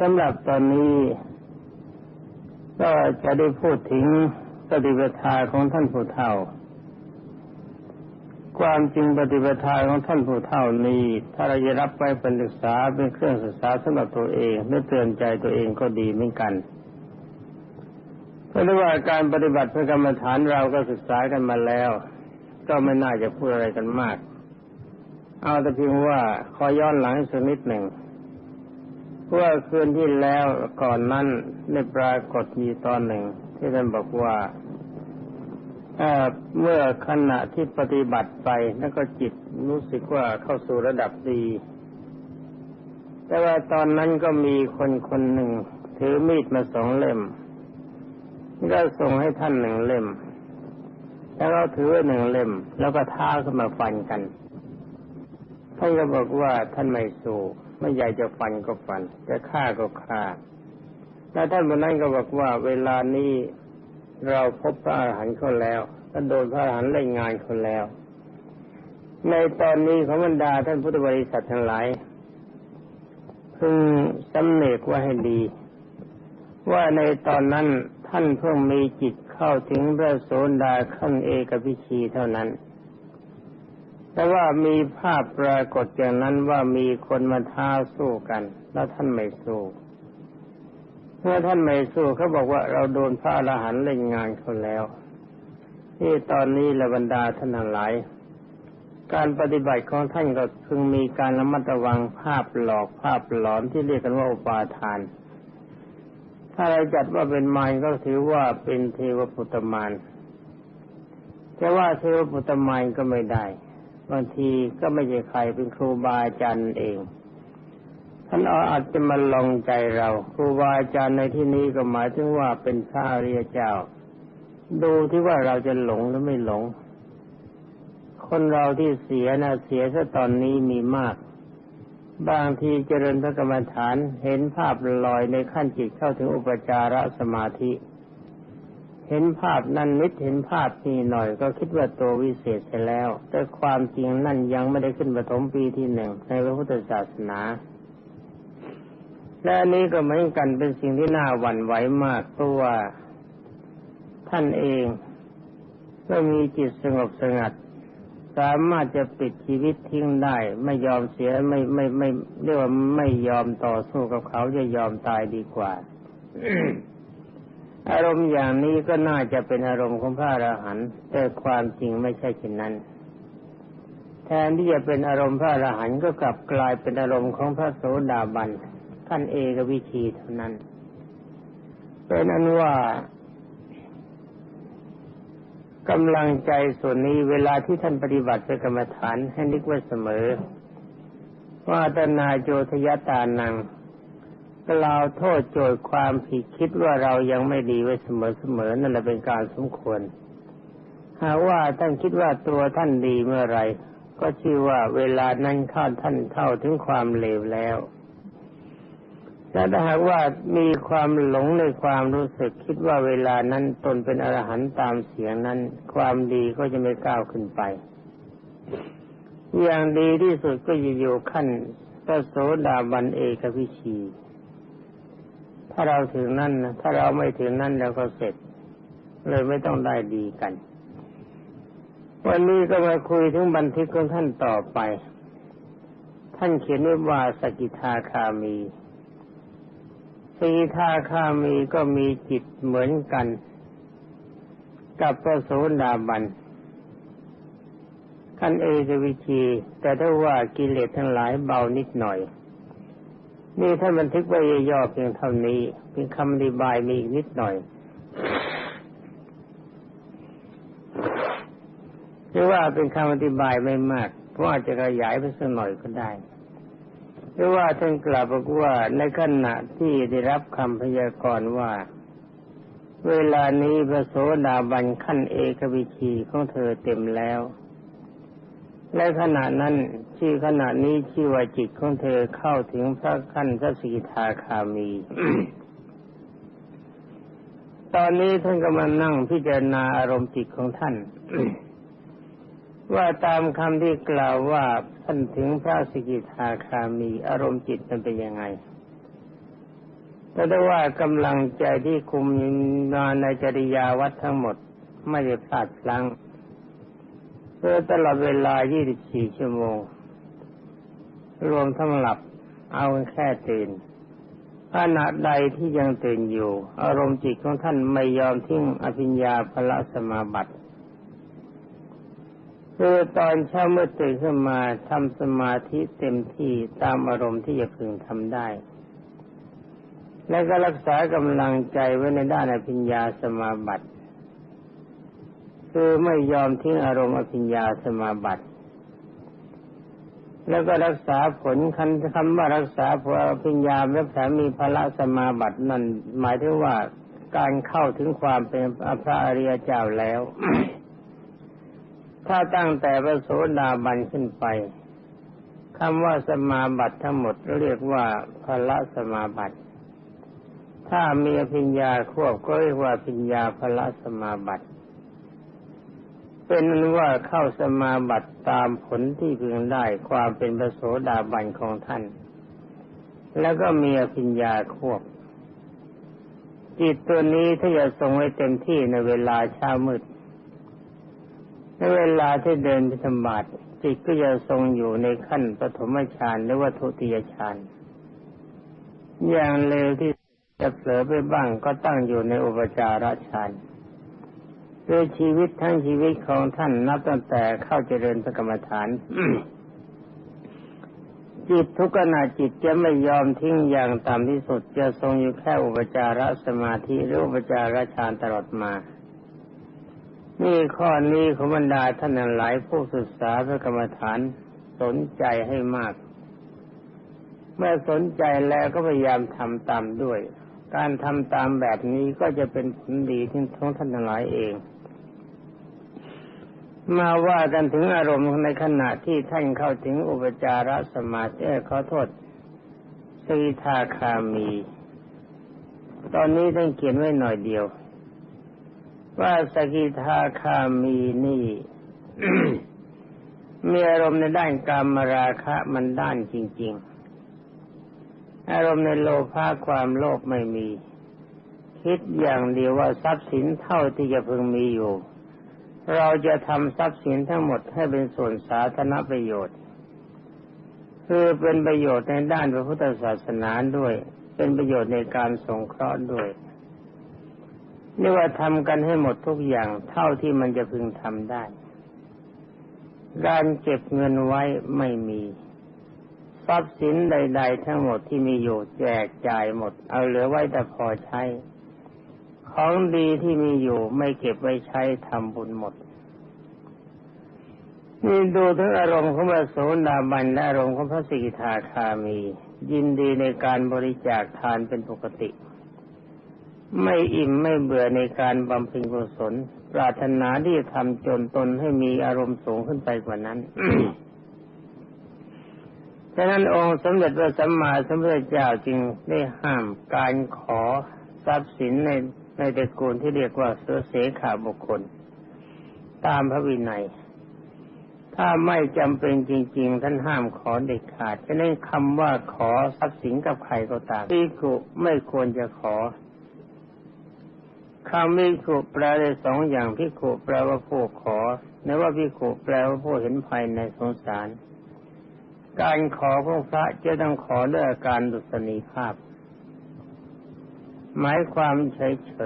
สำหรับตอนนี้ ก็จะได้พูดถึงปฏิปทาของท่านผู้เฒ่า ความจริงปฏิปทาของท่านผู้เฒ่านี้ ถ้าเราจะรับไว้เป็นศึกษาเป็นเครื่องศึกษาสำหรับตัวเองและเตือนใจตัวเองก็ดีเหมือนกันเพราะว่าการปฏิบัติพระกรรมฐานเราก็ศึกษากันมาแล้ว ก็ไม่น่าจะพูดอะไรกันมาก เอาแต่เพียงว่าขอย้อนหลังสักนิดหนึ่ง ว่าคืนที่แล้วก่อนนั้นได้ปรากฏมีตอนหนึ่ง ที่ท่านบอกว่าเมื่อขณะที่ปฏิบัติไปแล้วก็จิตรู้สึกว่าเข้าสู่ระดับดี แต่ว่าตอนนั้นก็มีคนคนหนึ่ง ถือมีดมาสองเล่มก็ส่งให้ท่านหนึ่งเล่ม แล้วก็ถือหนึ่งเล่ม แล้วก็ท้าขึ้นมาฟันกันท่านก็บอกว่าท่านไม่สู้ ไม่ใหญ่จะฟันก็ฟันจะฆ่าก็ฆ่าแล้วท่านบนนั้นก็บอกว่า เวลานี้เราพบพระอรหันต์เขาแล้วก็โดนพระอรหันต์เล่งานคนแล้ว ในตอนนี้ของบรรดาท่านพุทธบริษัททั้งหลายพึงสำเนกว่าให้ดี ว่าในตอนนั้นท่านเพิ่งมีจิตเข้าถึงพระโสดาขั้นเอกพิชีเท่านั้น แต่ว่ามีภาพปรากฏอย่างนั้นว่ามีคนมาท้าสู้กัน แล้วท่านไม่สู้เมื่อท่านไม่สู้เขาบอกว่าเราโดนพระอรหันต์เล่นงานเขาแล้ว ที่ตอนนี้ละบรรดาท่านทั้งหลาย การปฏิบัติของท่านก็พึงมีการระมัดระวังภาพหลอกภาพหลอนที่เรียกกันว่าอุปาทาน ถ้าเราจัดว่าเป็นมารก็ถือว่าเป็นเทวปุตตมารแต่ว่าเทวปุตตมารก็ไม่ได้ บางทีก็ไม่ใช่ใครเป็นครูบาอาจารย์เอง ท่านอาจจะมาลองใจเรา ครูบาอาจารย์ในที่นี้ก็หมายถึงว่าเป็นพระอริยเจ้า ดูที่ว่าเราจะหลงหรือไม่หลง คนเราที่เสียนะเสียซะตอนนี้มีมาก บางทีเจริญพระกรรมฐานเห็นภาพลอยในขั้นจิตเข้าถึงอุปจารสมาธิ เห็นภาพนั้นนิดเห็นภาพนี้หน่อยก็คิดว่าตัววิเศษไปแล้ว แต่ความจริงนั่นยังไม่ได้ขึ้นปฐมปีที่หนึ่งในพระพุทธศาสนา และนนี้ก็เหมือนกันเป็นสิ่งที่น่าหวั่นไหวมากเพราะว่าท่านเองก็มีจิตสงบสงัด สามารถจะปิดชีวิตทิ้งได้ ไม่ยอมเสียไม่ไม่ไม่เรียกว่าไม่ยอมต่อสู้กับเขาจะยอมตายดีกว่า อารมณ์อย่างนี้ก็น่าจะเป็นอารมณ์ของพระอรหันต์แต่ความจริงไม่ใช่เช่นนั้น แทนที่จะเป็นอารมณ์พระอรหันต์ก็กลับกลายเป็นอารมณ์ของพระโสดาบันท่านเอกวิชีเท่านั้นเป็นนั้นว่ากำลังใจส่วนนี้เวลาที่ท่านปฏิบัติเป็นกรรมฐานให้นึกไว้เสมอ ว่าตนาโจทยตานัง กล่าวโทษโจทย์ความผิดคิดว่าเรายังไม่ดีไว้เสมอๆนั่นแหละเป็นการสมควร หาว่าท่านคิดว่าตัวท่านดีเมื่อไรก็ชื่อว่าเวลานั้นข้าท่านเข้าถึงความเลวแล้วแต่ถ้าหากว่ามีความหลงในความรู้สึกคิดว่าเวลานั้นตนเป็นอรหันต์ตามเสียงนั้น ความดีก็จะไม่ก้าวขึ้นไป อย่างดีที่สุดก็อยู่ขั้นพระโสดาบันเอกพิชี ถ้าเราถึงนั่นนะถ้าเราไม่ถึงนั่นเราก็เสร็จ เลยไม่ต้องได้ดีกัน วันนี้ก็มาคุยถึงบันทึกของท่านต่อไป ท่านเขียนไว้ว่าสกิทาคามีสกิทาคามีก็มีจิตเหมือนกัน กับพระโสดาบันท่านเอกวิชีแต่ถ้าว่ากิเลสทั้งหลายเบานิดหน่อย นี่ท่านบันทึกไว้ย่อเพียงเท่านี้เป็นคำอธิบายมีอีกนิดหน่อยหรือว่าเป็นคำอธิบายไม่มาก เพราะอาจจะขยายไปสักหน่อยก็ได้หรือว่าท่านกล่าวบอกว่าในขณะที่ได้รับคำพยากรณ์ว่า เวลานี้พระโสดาบันขั้นเอกวิชีของเธอเต็มแล้ว และขณะนั้นชื่อขณะนี้ชื่อว่าจิตของเธอเข้าถึงพระขั้นพระสีทาคามี ตอนนี้ท่านกำลังนั่งพิจารณาอารมณ์จิตของท่าน ว่าตามคำที่กล่าวว่าท่านถึงพระสกิทาคามีอารมณ์จิตมันเป็นยังไงแต่ได้ว่ากำลังใจที่คุมงานในจริยาวัดทั้งหมดไม่ได้พลาดพลั้ง เพื่อตลอดเวลา 24 ชั่วโมง รวมทั้งหลับ เอาแค่ตื่นขณะใดที่ยังตื่นอยู่ อารมณ์จิตของท่านไม่ยอมทิ้งอภิญญาพละสมาบัติคือตอนเช้าเมื่อตื่นขึ้นมาทำสมาธิเต็มที่ตามอารมณ์ที่จะพึงทำได้ และก็รักษากำลังใจไว้ในด้านอภิญญาสมาบัติ คือไม่ยอมทิ้งอารมณ์อภิญญาสมาบัติ แล้วก็รักษาผลคันคำว่ารักษาผลอภิญญาและแถมมีพละสมาบัตินั่นหมายถึงว่าการเข้าถึงความเป็นพระอริยเจ้าแล้ว ถ้าตั้งแต่พระโสดาบันขึ้นไปคำว่าสมาบัติทั้งหมดเรียกว่าพละสมาบัติ ถ้ามีพิญญาควบก็เรียกว่าพิญญาพละสมาบัติ เป็นว่าเข้าสมาบัติตามผลที่พึงได้ความเป็นพระโสดาบันของท่าน แล้วก็มีพิญญาควบ จิตตัวนี้ถ้าจะทรงไว้เต็มที่ในเวลาเช้ามืด ในเวลาที่เดินไปธบาตจิตก็จะทรงอยู่ในขั้นปฐมฌานหรือว่าทุติยฌานอย่างเร็วที่จะเผลอไปบ้างก็ตั้งอยู่ในอุปจารฌาน โดยชีวิตทั้งชีวิตของท่านนับตั้งแต่เข้าเจริญพระกรรมฐานจิตทุกขณะจิตจะไม่ยอมทิ้งอย่างต่ำที่สุด จะทรงอยู่แค่อุปจารสมาธิหรืออุปจารฌานตลอดมา นี่ข้อนี้ของบรรดาท่านหลายผู้ศึกษาพระกรรมฐานสนใจให้มาก เมื่อสนใจแล้วก็พยายามทำตามด้วย การทำตามแบบนี้ก็จะเป็นผลดีที่ทั้งท่านหลายเอง มาว่ากันถึงอารมณ์ในขณะที่ท่านเข้าถึงอุปจารสมาธิขอโทษสีทาคามี ตอนนี้ท่านเขียนไว้หน่อยเดียว ว่าสกิทาคามีนี่ มีอารมณ์ในด้านกามราคะมันด้านจริง ๆ อารมณ์ในโลภะความโลภไม่มี คิดอย่างเดียวว่าทรัพย์สินเท่าที่จะพึงมีอยู่ เราจะทำทรัพย์สินทั้งหมดให้เป็นส่วนสาธารณประโยชน์ คือเป็นประโยชน์ในด้านพระพุทธศาสนาด้วย เป็นประโยชน์ในการสงเคราะห์ด้วยเรียกว่าทำกันให้หมดทุกอย่างเท่าที่มันจะพึงทำได้ การเก็บเงินไว้ไม่มีทรัพย์สินใด ๆ ทั้งหมดที่มีอยู่แจกจ่ายหมด เอาเหลือไว้แต่พอใช้ ของดีที่มีอยู่ไม่เก็บไว้ใช้ทำบุญหมด นี่ดูถึงอารมณ์ของพระโสดาบันและอารมณ์ของพระสิกขาคามี ยินดีในการบริจาคทานเป็นปกติ ไม่อิ่มไม่เบื่อในการบำเพ็ญกุศลปรารถนาที่จะทำจนตนให้มีอารมณ์สูงขึ้นไปกว่านั้นฉะนั้นองค์สมเด็จพระสัมมาสัมพุทธเจ้าจึงได้ห้ามการขอทรัพย์สินใน ในตระกูลที่เรียกว่าเสือเสขาบุคคล ตามพระวินัย ถ้าไม่จำเป็นจริง ๆ ท่านห้ามขอเด็ดขาดฉะนั้นคำว่าขอทรัพย์สินกับใครก็ตามที่กุไม่ควรจะขอคำพิขุแปลได้สองอย่างพิขุแปลว่าผู้ขอในว่าพิขุแปลว่าผู้เห็นภายในสงสาร การขอของพระจะต้องขอด้วยอาการดุษณีภาพ หมายความเฉ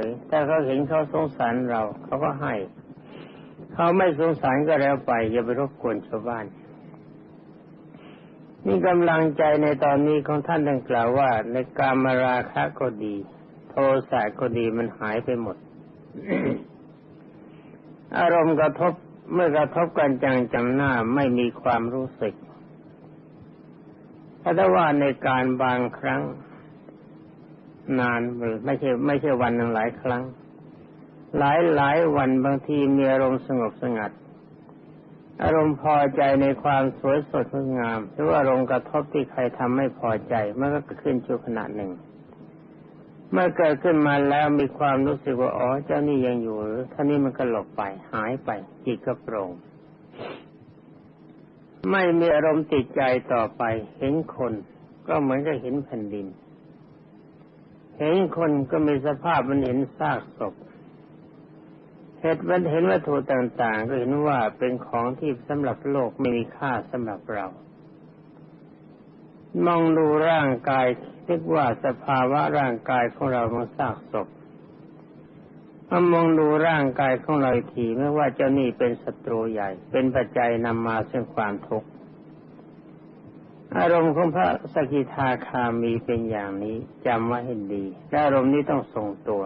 ยๆแต่เขาเห็นเขาสงสารเรา เขาก็ให้ เขาไม่สงสารก็แล้วไป อย่าไปรบกวนชาวบ้าน นี่กำลังใจในตอนนี้ของท่านดังกล่าวว่า ในกามราคะก็ดี โทสะก็ดีมันหายไปหมด อารมณ์กระทบเมื่อกระทบกันจังจำหน้าไม่มีความรู้สึกถ้าว่าในการบางครั้ง นานไม่ใช่ไม่ใช่วันหนึ่งหลายครั้ง หลายหลายวันบางทีมีอารมณ์สงบสงัด อารมณ์พอใจในความสวยสดงดงาม หรือว่าอารมณ์กระทบที่ใครทำไม่พอใจมันก็ขึ้นชั่วขณะหนึ่ง เมื่อเกิดขึ้นมาแล้วมีความรู้สึกว่าอ๋อเจ้านี่ยังอยู่หรือท่านี้มันก็หลบไป หายไปจิตก็โปร่งไม่มีอารมณ์ติดใจต่อไป เห็นคน ก็เหมือนกับเห็นแผ่นดิน เห็นคนก็มีสภาพมันเห็นซากศพเห็นมันเห็นวัตถุต่างๆ ก็เห็นว่าเป็นของที่สำหรับโลกไม่มีค่าสำหรับเรา มองดูร่างกายคิดว่าสภาวะร่างกายของเรามันซากศพมามองดูร่างกายของเราทีไม่ว่าเจ้านี่เป็นศัตรูใหญ่ เป็นปัจจัยนำมาซึ่งความทุกข์ อารมณ์ของพระสกิทาคามีเป็นอย่างนี้จำไว้ให้ดีและอารมณ์นี้ต้องทรงตัว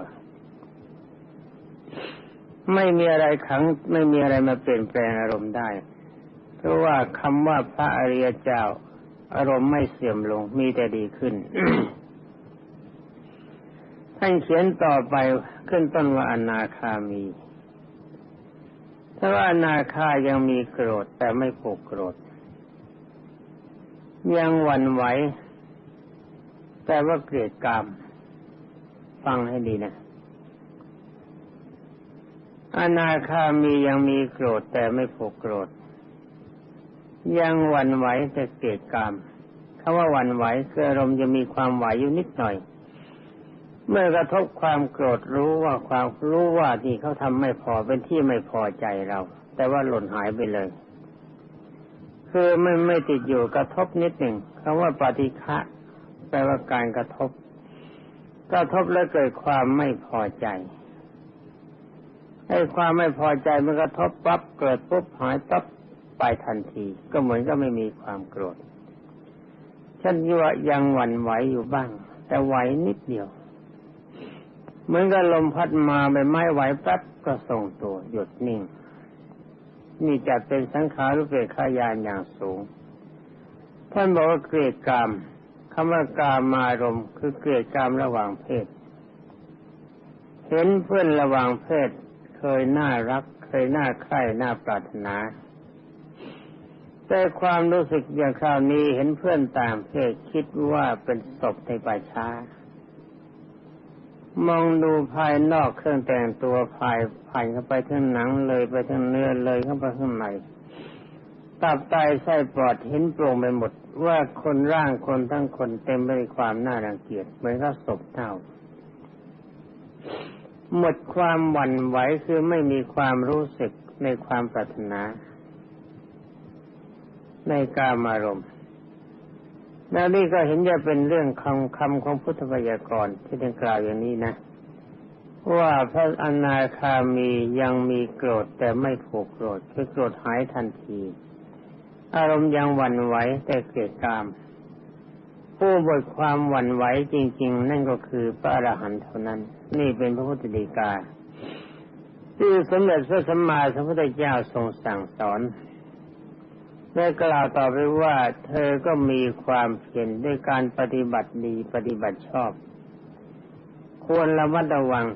ไม่มีอะไรขัง ไม่มีอะไรมาเปลี่ยนแปลงอารมณ์ได้ เพราะว่าคำว่าพระอริยเจ้า อารมณ์ไม่เสื่อมลงมีแต่ดีขึ้นท่านเขียนต่อไปขึ้นต้นว่าอนาคามีถ้าว่าอนาคายังมีโกรธแต่ไม่ผูกโกรธ ยังหวั่นไหว แต่ว่าเกลียดกรรมฟังให้ดีนะ อนาคามียังมีโกรธแต่ไม่ผูกโกรธ ยังหวั่นไหวแต่เกลียดกรรมคำว่าหวั่นไหวคืออารมณ์จะมีความไหวอยู่นิดหน่อย เมื่อกระทบความโกรธรู้ว่าความรู้ว่าที่เขาทำไม่พอเป็นที่ไม่พอใจเรา แต่ว่าหล่นหายไปเลย คือไม่ไม่ติดอยู่กระทบนิดหนึ่งคำว่าปฏิฆะแปลว่าการกระทบ กระทบแล้วเกิดความไม่พอใจให้ความไม่พอใจมันกระทบปั๊บเกิดปุ๊บหายปั๊บไปทันที ก็เหมือนก็ไม่มีความโกรธฉันว่ายังหวั่นไหวอยู่บ้าง แต่ไหวนิดเดียว เหมือนกับลมพัดมาใบไม้ไหวแป๊บก็ทรงตัวหยุดนิ่ง นี่จะเป็นสังขารุเปกขายานอย่างสูง ท่านบอกว่าเกลียดกรรมคำว่ากามมารมคือเกลียดกรรมระหว่างเพศ เห็นเพื่อนระหว่างเพศ เคยน่ารัก เคยน่าใคร่น่าปรารถนาแต่ความรู้สึกอย่างคราวนี้เห็นเพื่อนต่างเพศคิดว่าเป็นศพในป่าช้า มองดูภายนอกเครื่องแต่งตัวภายผ่านเข้าไปทั้งหนังเลยไปทั้งเนื้อเลยเข้าไปข้างในตับไตไส้ปอดเห็นโปร่งไปหมด ว่าคนร่างคนทั้งคนเต็มไปด้วยความน่ารังเกียจเหมือนกับศพเท่า หมดความหวั่นไหวคือไม่มีความรู้สึกในความปรารถนา ในกามารมณ์ แล้วนี่ก็เห็นจะเป็นเรื่องคำคำของพุทธพยากรที่ได้กล่าวอย่างนี้นะว่าพระอนาคามียังมีโกรธแต่ไม่ผูกโกรธคือโกรธหายทันที อารมณ์ยังหวั่นไหวแต่เกิดกาม ผู้บทความหวั่นไหวจริง ๆ นั่นก็คือพระอรหันต์เท่านั้น นี่เป็นพระพุทธดีกาที่สมเด็จพระสัมมาสัมพุทธเจ้าทรงสั่งสอน ได้กล่าวต่อไปว่า เธอก็มีความเพียรด้วยการปฏิบัติดีปฏิบัติชอบ ควรระมัดระวัง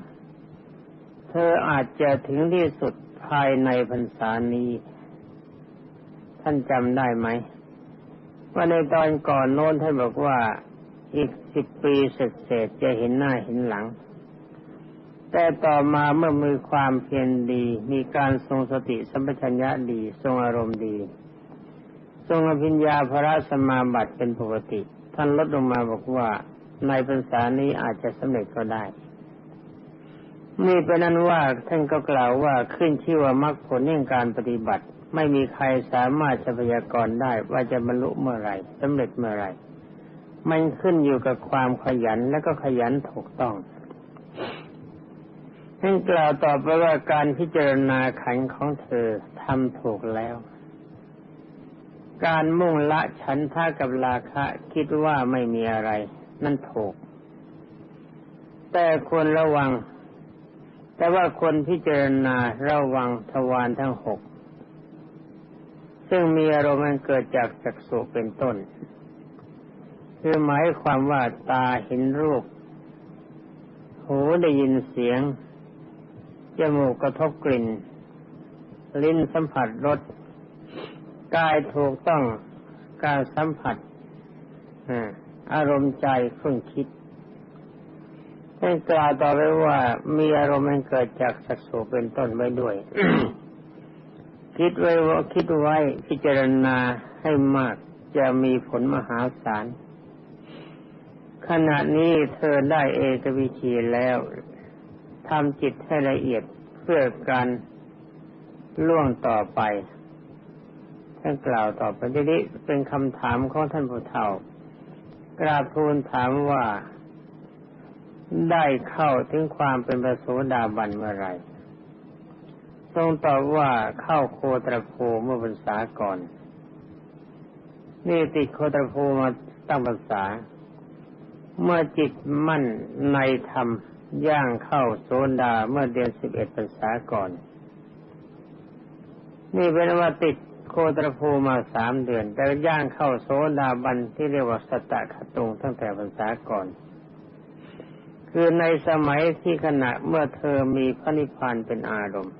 เธออาจจะถึงที่สุดภายในพรรษานี้ ท่านจำได้ไหมว่าในตอนก่อนโน้นท่านบอกว่าอีกสิบปีเสร็จเสร็จจะเห็นหน้าเห็นหลัง แต่ต่อมาเมื่อมีความเพียรดี มีการทรงสติสัมปชัญญะดี ทรงอารมณ์ดี ทรงอภิญญาพระสมาบัติเป็นปกติ ท่านลดลงมาบอกว่าในภาษานี้อาจจะสำเร็จก็ได้ นี่เป็นนั้นว่าท่านก็กล่าวว่าขึ้นชื่อว่ามรรคผลแห่องการปฏิบัติ ไม่มีใครสามารถจะพยากรณ์ได้ว่าจะบรรลุเมื่อไรสำเร็จเมื่อไรมันขึ้นอยู่กับความขยันและก็ขยันถูกต้องท่านกล่าวต่อไปว่าการพิจารณาขันของเธอทำถูกแล้ว การมุ่งละฉันท่ากับราคะคิดว่าไม่มีอะไร นั่นถูก แต่ควรระวัง แต่ว่าคนพิจารณาระวังทวารทั้งหก ซึ่งมีอารมณ์เกิดจากจักษุเป็นต้น คือหมายความว่าตาเห็นรูป หูได้ยินเสียง จมูกกระทบกลิ่น ลิ้นสัมผัสรส กายถูกต้องการสัมผัสอารมณ์ใจคุ้นคิดให้กล่าวต่อไปว่ามีอารมณ์มันเกิดจากสักโสเป็นต้นไว้ด้วย คิดไว้ว่าคิดไว้พิจารณาให้มากจะมีผลมหาศาลขณะนี้เธอได้เอกวิชีแล้วทำจิตให้ละเอียดเพื่อการล่วงต่อไป ท่านกล่าวต่อไปนี้เป็นคำถามของท่านผู้เฒ่ากราบทูลถามว่า ได้เข้าถึงความเป็นพระโสดาบันเมื่อไรทรงตอบว่าเข้าโคตรภูเมื่อพรรษาก่อนนี่ติดโคตรภูมาตั้งพรรษา เมื่อจิตมั่นในธรรมย่างเข้าโซดาเมื่อเดือนสิบเอ็ดพรรษาก่อน นี่เป็นว่าติด โคตรภูมาสามเดือน แต่ย่างเข้าโซดาบันที่เรียกว่าสตะขตุงตั้งแต่พรรษาก่อน คือในสมัยที่ขณะเมื่อเธอมีพระนิพพานเป็นอารมณ์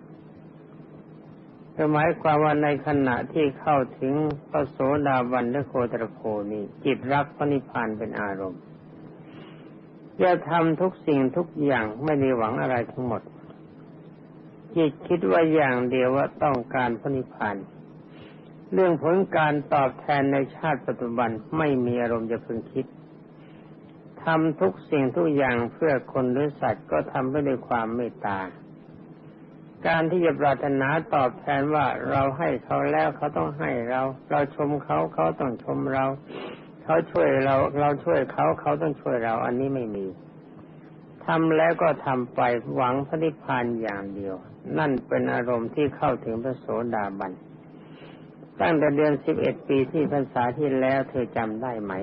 หมายความว่าในขณะที่เข้าถึงพระโสดาบันและโคตรโพนี้จิตรักพระนิพพานเป็นอารมณ์จะทำทุกสิ่งทุกอย่างไม่ได้หวังอะไรทั้งหมดจิตคิดว่าอย่างเดียวว่าต้องการพระนิพพาน เรื่องผลการตอบแทนในชาติปัจจุบันไม่มีอารมณ์จะพึงคิดทำทุกสิ่งทุกอย่างเพื่อคนหรือสัตว์ก็ทำไปด้วยความเมตตา การที่จะปรารถนาตอบแทนว่าเราให้เขาแล้วเขาต้องให้เรา เราชมเขาเขาต้องชมเรา เขาช่วยเราเราช่วยเขาเขาต้องช่วยเรา อันนี้ไม่มีทำแล้วก็ทำไปหวังพระนิพพานอย่างเดียว นั่นเป็นอารมณ์ที่เข้าถึงพระโสดาบัน ตั้งแต่เดือนสิบเอ็ดปีที่พรรษาที่แล้วเธอจำได้ไหม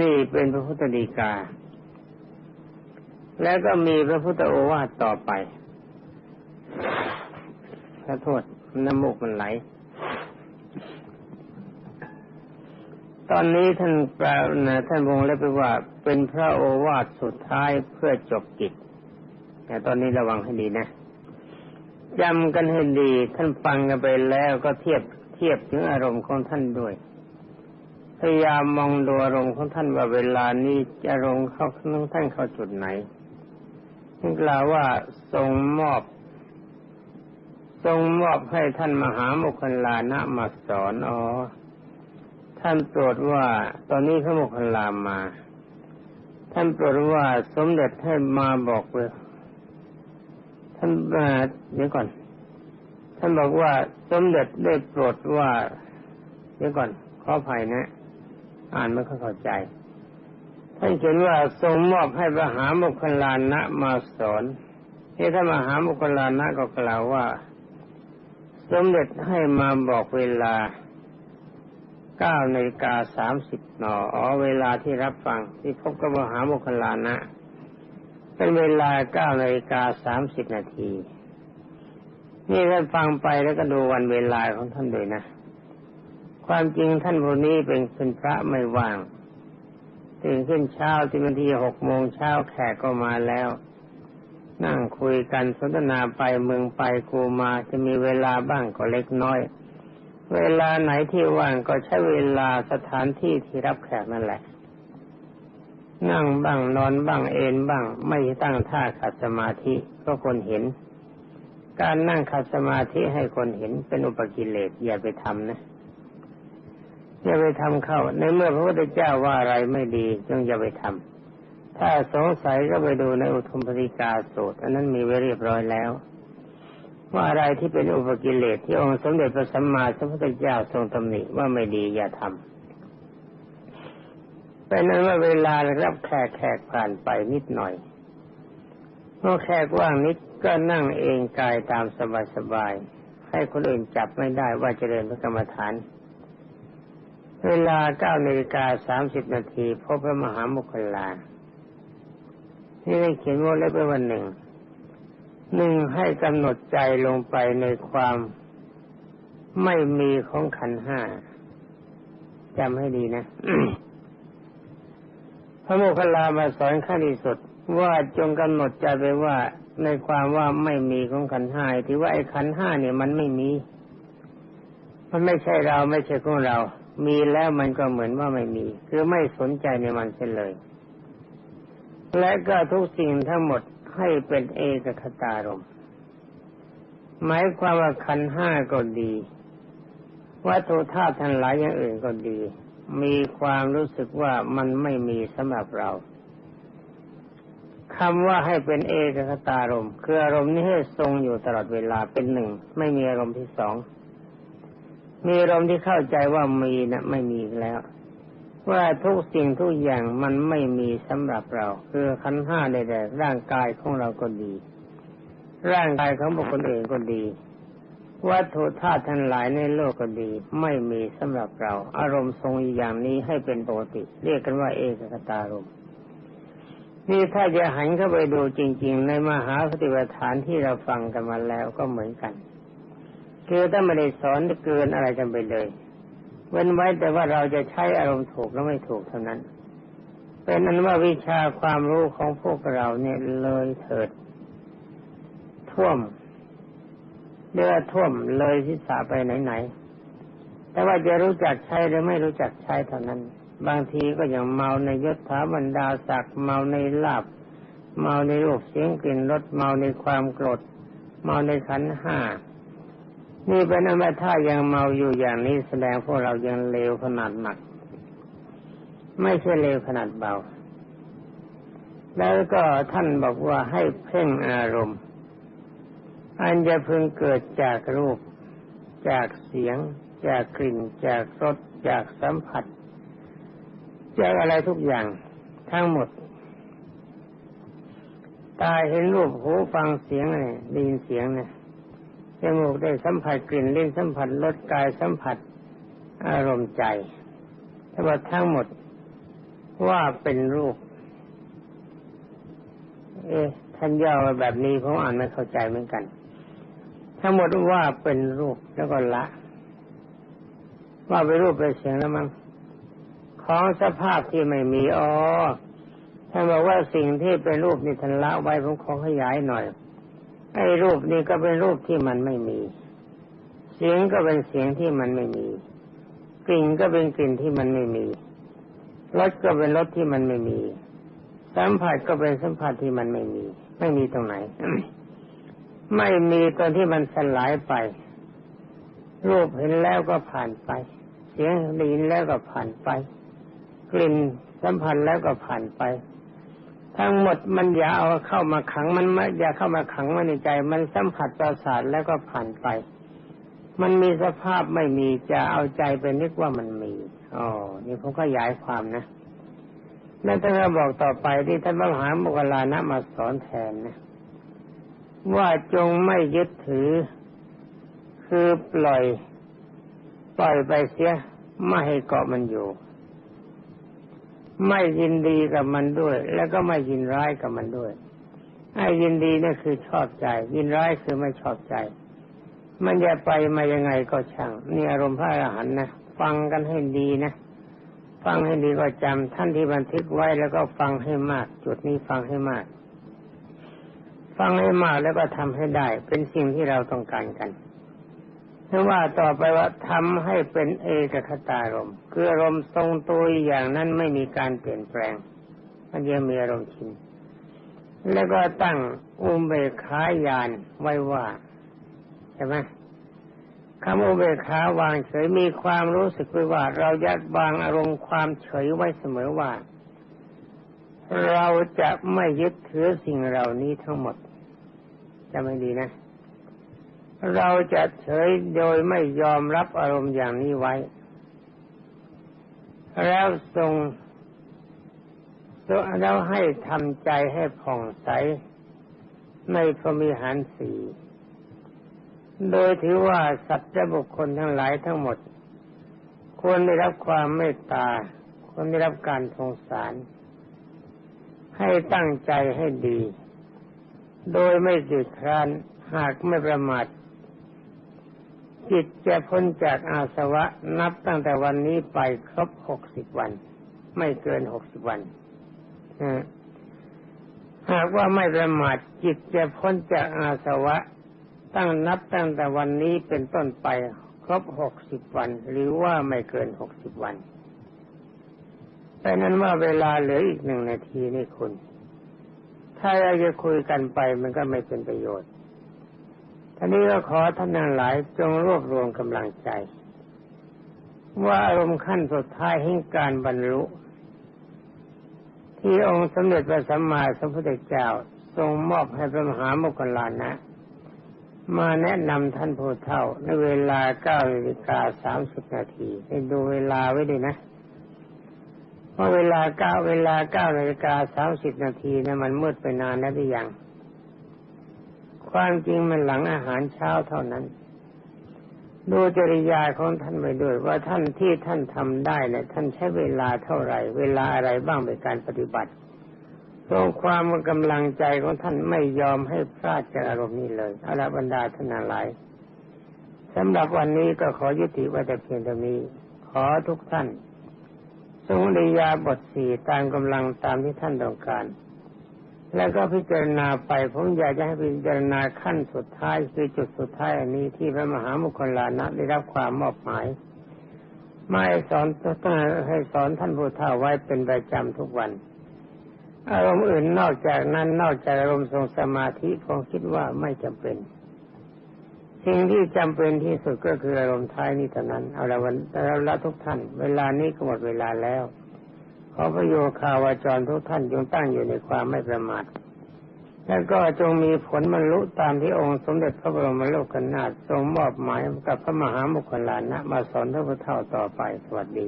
นี่เป็นพระพุทธดีกา แล้วก็มีพระพุทธโอวาทต่อไปขอโทษน้ำมูกมันไหล ตอนนี้ท่านแปลนะท่านวงเล็บไปว่า เป็นพระโอวาทสุดท้ายเพื่อจบกิจ แต่ตอนนี้ระวังให้ดีนะ จำกันให้ดี ท่านฟังกันไปแล้วก็เทียบเทียบถึงอารมณ์ของท่านด้วย พยายามมองดูอารมณ์ของท่านว่าเวลานี้อารมณ์เข้าท่านเข้าจุดไหนท่านกล่าวว่าทรงมอบ ทรงมอบให้ท่านมหาโมคคลานะมาสอนอ๋อท่านโปรดว่าตอนนี้พระโมคคัลลามา ท่านโปรดว่าสมเด็จให้มาบอกเลย ท่านเดี๋ยวก่อน ท่านบอกว่าสมเด็จได้โปรดว่า เดี๋ยวก่อนขออภัยนะ อ่านไม่เข้าใจ ท่านเขียนว่าทรงมอบให้พระมหาโมคคลานะมาสอนที่ท่านมหาโมคคลานะก็กล่าวว่า สมเด็จให้มาบอกเวลาเก้านาฬิกาสามสิบนออ๋อเวลาที่รับฟังที่พบกับมหาโมคคลานะ เป็นเวลาเก้านาฬิกาสามสิบนาที นี่ท่านฟังไปแล้วก็ดูวันเวลาของท่านด้วยนะ ความจริงท่านผู้นี้เป็นเป็นพระไม่ว่างตื่นขึ้นเช้าที่วันทีหกโมงเช้าแขกก็มาแล้ว นั่งคุยกันสนทนาไปเมืองไปกูมาจะมีเวลาบ้างก็เล็กน้อย เวลาไหนที่ว่างก็ใช้เวลาสถานที่ที่รับแขกนั่นแหละ นั่งบ้างนอนบ้างเอนบ้าง ไม่ตั้งท่าขัดสมาธิก็คนเห็น การนั่งขัดสมาธิให้คนเห็นเป็นอุปกิเลสอย่าไปทำนะอย่าไปทำเข้า ในเมื่อพระพุทธเจ้าว่าอะไรไม่ดีจงอย่าไปทำถ้าสงสัยก็ไปดูในอุทุมปริกาสูตรอันนั้นมีไว้เรียบร้อยแล้ว ว่าอะไรที่เป็นอุปกิเลสที่องค์สมเด็จพระสัมมาสัมพุทธเจ้าทรงตำหนิว่าไม่ดีอย่าทำ เป็นนั้นว่าเวลารับแขกแขกผ่านไปนิดหน่อยเมื่อแขกว่างนิดก็นั่งเองกายตามสบายๆให้คนอื่นจับไม่ได้ว่าจรียนพระกรรมฐาน เวลาเก้านาฬิกาสามสิบนาทีพบพระมหามุคลาที่ได้เขียนว่าเล็บไว้วันหนึ่งหนึ่งให้กำหนดใจลงไปในความไม่มีของขันห้าจำให้ดีนะ พระโมคคัลลามาสอนขั้นที่สุดว่าจงกำหนดใจไปว่าในความว่าไม่มีของขันห้าที่ว่าไอ้ขันห้าเนี่ยมันไม่มี มันไม่ใช่เราไม่ใช่ของเรา มีแล้วมันก็เหมือนว่าไม่มี คือไม่สนใจในมันเสียเลย และก็ทุกสิ่งทั้งหมดให้เป็นเอกคตารมหมายความว่าขันห้าก็ดี วัตถุธาตุทั้งหลายอย่างอื่นก็ดี มีความรู้สึกว่ามันไม่มีสำหรับเราคำว่าให้เป็นเอกคตารมคืออารมณ์นี้ให้ทรงอยู่ตลอดเวลาเป็นหนึ่ง ไม่มีอารมณ์ที่สองมีอารมณ์ที่เข้าใจว่ามีนะไม่มีแล้ว ว่าทุกสิ่งทุกอย่างมันไม่มีสำหรับเรา คือขันห้าใดๆร่างกายของเราก็ดี ร่างกายของบุคคลอื่นก็ดี วัตถุธาตุทั้งหลายในโลกก็ดี ไม่มีสำหรับเรา อารมณ์ทรงอย่างนี้ให้เป็นปกติ เรียกกันว่าเอกคตารมนี่ถ้าจะหันเข้าไปดูจริง ๆ ในมหาปฏิปทานที่เราฟังกันมาแล้วก็เหมือนกันคือถ้าไม่ได้สอนเกินอะไรกันไปเลย เว้นไว้แต่ว่าเราจะใช้อารมณ์ถูกแล้วไม่ถูกเท่านั้น เป็นนั้นว่าวิชาความรู้ของพวกเราเนี่ยเลยเถิด ท่วม เรือท่วมเลยทิศาไปไหนๆแต่ว่าจะรู้จักใช้หรือไม่รู้จักใช้เท่านั้น บางทีก็อย่างเมาในยศถาบรรดาศักดิ์เมาในลาบเมาในรูปเสียงกลิ่นรสเมาในความโกรธเมาในขันห้านี่เป็นอมถ้ายังเมาอยู่อย่างนี้แสดงพวกเรายังเลวขนาดหนัก ไม่ใช่เลวขนาดเบา แล้วก็ท่านบอกว่าให้เพ่งอารมณ์ อันจะพึงเกิดจากรูป จากเสียง จากกลิ่น จากรส จากสัมผัส จากอะไรทุกอย่างทั้งหมด ตาเห็นรูปหูฟังเสียงเนี่ยได้ยินเสียงเนี่ยจมูกได้สัมผัสกลิ่นลิ้นสัมผัสรสกายสัมผัส อารมณ์ใจแต่ว่าทั้งหมดว่าเป็นรูป เอ๊ะท่านย่อมาแบบนี้ผมอ่านไม่เข้าใจเหมือนกัน ทั้งหมดว่าเป็นรูปแล้วก็ละ ว่าเป็นรูปเป็นเสียงแล้วมั้งของสภาพที่ไม่มีอ๋อท่านบอกว่าสิ่งที่เป็นรูปนี่ท่านละไว้ผมขอขยายหน่อยไอ้รูปนี้ก็เป็นรูปที่มันไม่มี เสียงก็เป็นเสียงที่มันไม่มี กลิ่นก็เป็นกลิ่นที่มันไม่มีรสก็เป็นรสที่มันไม่มี สัมผัสก็เป็นสัมผัสที่มันไม่มี ไม่มีตรงไหน ไม่มีตอนที่มันสลายไป รูปเห็นแล้วก็ผ่านไป เสียงได้ยินแล้วก็ผ่านไป กลิ่นสัมผัสแล้วก็ผ่านไป ทั้งหมดมันอย่าเอาเข้ามาขังมันไม่อย่าเข้ามาขังไว้ในใจ มันสัมผัสประสาทแล้วก็ผ่านไป มันมีสภาพไม่มีจะเอาใจไปนึกว่ามันมีอ๋อนี่ผมก็ย้ายความนะนั่นท่านก็บอกต่อไปที่ท่านมหาโมกลานะมาสอนแทนนะ ว่าจงไม่ยึดถือ คือปล่อย ปล่อยไปเสียไม่ให้เกาะมันอยู่ ไม่ยินดีกับมันด้วย แล้วก็ไม่ยินร้ายกับมันด้วยไอ้ยินดีนี่คือชอบใจ ยินร้ายคือไม่ชอบใจ มันจะไปมายังไงก็ช่างนี่อารมณ์พระอรหันต์นะฟังกันให้ดีนะฟังให้ดีก็จำท่านที่บันทึกไว้แล้วก็ฟังให้มาก จุดนี้ฟังให้มาก ฟังให้มากแล้วก็ทำให้ได้ เป็นสิ่งที่เราต้องการกันถ้าว่าต่อไปว่าทำให้เป็นเอกคตารมคืออารมณ์ทรงตัวอย่างนั้นไม่มีการเปลี่ยนแปลง มันยังมีอารมณ์ชินแล้วก็ตั้งอุเบกขายานไว้ว่าใช่ไหมคำอุเบกขาวางเฉยมีความรู้สึกไว้ว่า เราจะวางอารมณ์ความเฉยไว้เสมอว่า เราจะไม่ยึดถือสิ่งเหล่านี้ทั้งหมด จะไม่ดีนะ เราจะเฉยโดยไม่ยอมรับอารมณ์อย่างนี้ไว้ แล้วทรงแล้วให้ทำใจให้ผ่องใส ในพรมีหารสีโดยถือว่าสัตว์และบุคคลทั้งหลายทั้งหมด ควรได้รับความเมตตาควรได้รับการสงสาร ให้ตั้งใจให้ดี โดยไม่หยุดครานหากไม่ประมาทจิตจะพ้นจากอาสวะนับตั้งแต่วันนี้ไปครบหกสิบวัน ไม่เกินหกสิบวันหากว่าไม่ประมาทจิตจะพ้นจากอาสวะ ตั้งนับตั้งแต่วันนี้เป็นต้นไป ครบหกสิบวัน หรือว่าไม่เกินหกสิบวัน แต่นั้นว่าเวลาเหลืออีกหนึ่งนาทีนี่คุณ ถ้าเราจะคุยกันไปมันก็ไม่เป็นประโยชน์ทีนี้ก็ขอท่านทั้งหลายจงรวบรวมกำลังใจ ว่าอารมณ์ขั้นสุดท้ายแห่งการบรรลุ ที่องค์สมเด็จพระสัมมาสัมพุทธเจ้าทรงมอบให้พระมหาโมคคลลานะ มาแนะนำท่านผู้เฒ่าในเวลาเก้านาฬิกาสามสิบนาทีให้ดูเวลาไว้ด้วยนะ เพราะเวลาเก้าเวลาเก้านาฬิกาสามสิบนาทีนะมันมืดไปนานแล้วหรือยัง ความจริงมันหลังอาหารเช้าเท่านั้น ดูจริยาของท่านไปด้วย ว่าท่านที่ท่านทำได้เนะี่ยท่านใช้เวลาเท่าไหร่ เวลาอะไรบ้างในการปฏิบัติตรงความกำลังใจของท่านไม่ยอมให้พลาดจากอารมณ์นี้เลยอาราบรรดาท่านหลายสำหรับวันนี้ก็ขอยุติไว้แต่เพียงเท่านี้ ขอทุกท่าน ทรงริยาบทสี่ตามกำลังตามที่ท่านต้องการ แล้วก็พิจารณาไปผมอยากจะให้พิจารณาขั้นสุดท้ายคือจุดสุดท้ายอันนี้ที่พระมหามุคลานะได้รับความมอบหมายไม่สอนต้องให้สอนท่านผู้เฒ่าไว้เป็นประจำทุกวัน อารมณ์อื่นนอกจากนั้นนอกจากอารมณ์ทรงสมาธิผมคิดว่าไม่จำเป็น สิ่งที่จำเป็นที่สุดก็คืออารมณ์ท้ายนี้เท่านั้น เอาละวันเราละทุกท่าน เวลานี้ก็หมดเวลาแล้วขอประโยชน์ข่าวาจรทุกท่านจงตั้งอยู่ในความไม่ประมาทแล้วก็จงมีผลบรรลุตามที่องค์สมเด็จพระบรมโลกนาถทรงมอบหมายกับพระมหามุคลานะมาสอนท่านผู้เฒ่าต่อไปสวัสดี